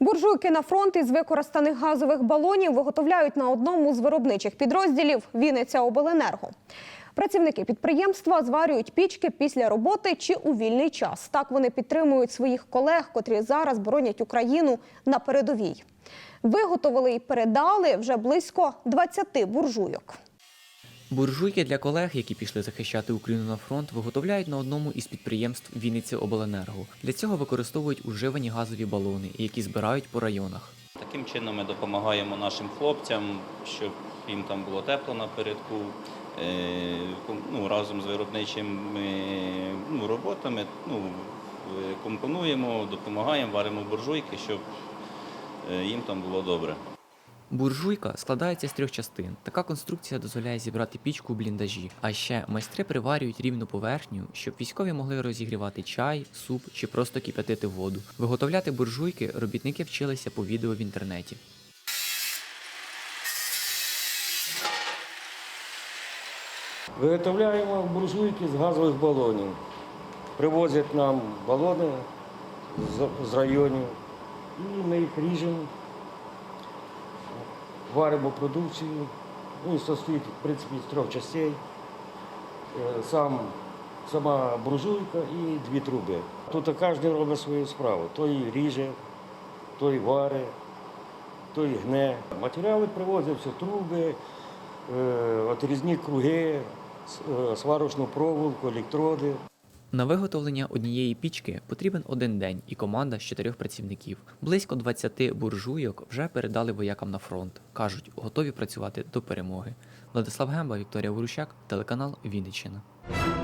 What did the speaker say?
Буржуйки на фронт із використаних газових балонів виготовляють на одному з виробничих підрозділів Вінниця Обленерго. Працівники підприємства зварюють пічки після роботи чи у вільний час. Так вони підтримують своїх колег, котрі зараз боронять Україну на передовій. Виготовили і передали вже близько 20 буржуйок. Буржуйки для колег, які пішли захищати Україну на фронт, виготовляють на одному із підприємств Вінниці Обленерго. Для цього використовують уживані газові балони, які збирають по районах. Таким чином ми допомагаємо нашим хлопцям, щоб їм там було тепло напередку. Е, Ну, разом з виробничими ну, роботами ну, е, компонуємо, допомагаємо, варимо буржуйки, щоб е, їм там було добре. Буржуйка складається з трьох частин. Така конструкція дозволяє зібрати пічку у бліндажі. А ще майстри приварюють рівну поверхню, щоб військові могли розігрівати чай, суп чи просто кип'ятити воду. Виготовляти буржуйки робітники вчилися по відео в інтернеті. Виготовляємо буржуйки з газових балонів. Привозять нам балони з, районів. І ми їх ріжемо, варимо продукцію. Ну, і состоїть, в принципі, з трьох частей. Е, Сам, сама буржуйка і дві труби. Тут кожен робить свою справу. Той ріже, той варить, той гне. Матеріали привозяться, труби, е, отрізні круги, е, сварочну проволоку, електроди. На виготовлення однієї пічки потрібен один день і команда з чотирьох працівників. Близько 20 буржуйок вже передали воякам на фронт. кажуть, готові працювати до перемоги. Владислав Гемба, Вікторія Ворущак, телеканал Вінниччина.